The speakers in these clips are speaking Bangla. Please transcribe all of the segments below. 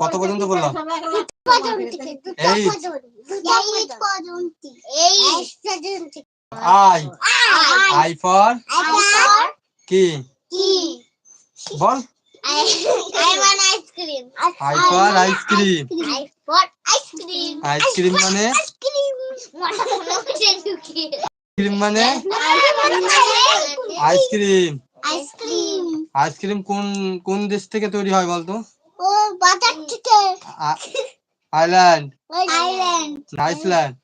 কত পর্যন্ত বললাম. আই। I for? কি? বল। Ice cream I for ice cream ice cream ice cream মানে? ক্রিম মানে? Ice cream ice cream ice cream কোন কোন দেশ থেকে তৈরি হয় বলতো? ও বাজার থেকে আইল্যান্ড। আইল্যান্ড। আইসল্যান্ড।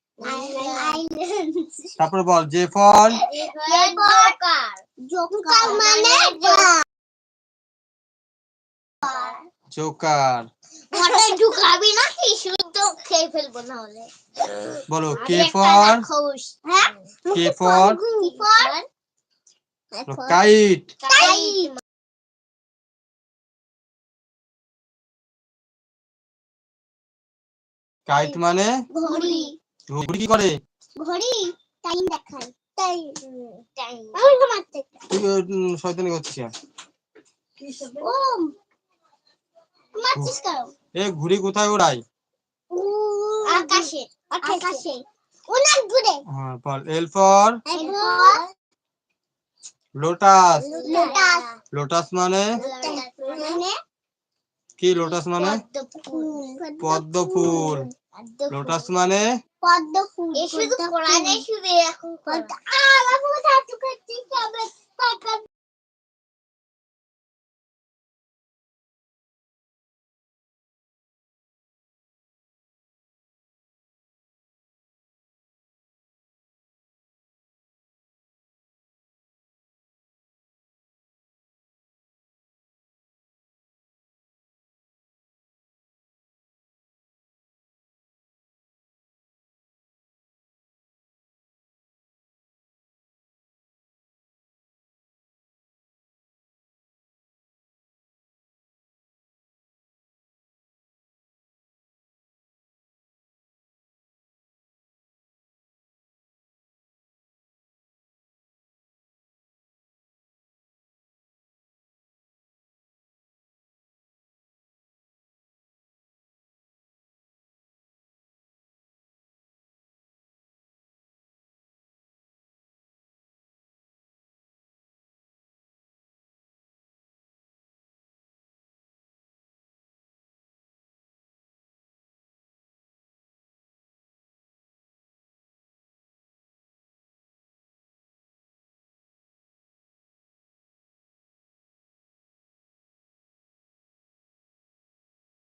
আইল্যান্ড। তারপরে বল যে ফল জোকার মানে জোকার। মাথায় ঢুকাবি না কি শুধু খেয়ে ফেলব না হলে বলো কে ফর হ্যাঁ? K for K for kite. Kite মানে? ঘড়ি। ঘুড়ি কি করে। ঘড়ি টাইম দেখায়। টাইম টাইম আমি তো মারতে তুই উম, শয়তানি করছিস ও মারছিস কেন? এ ঘুড়ি কোথায় ওড়াই আকাশে আকাশে। অনেক দূরে। হ্যাঁ বল। L for lotus lotus lotus মানে? মানে? কি লোটাস মানে? পদ্ম ফুল লোটাস মানে? পদ্ম ফুল শুধু কোরআনে শুধু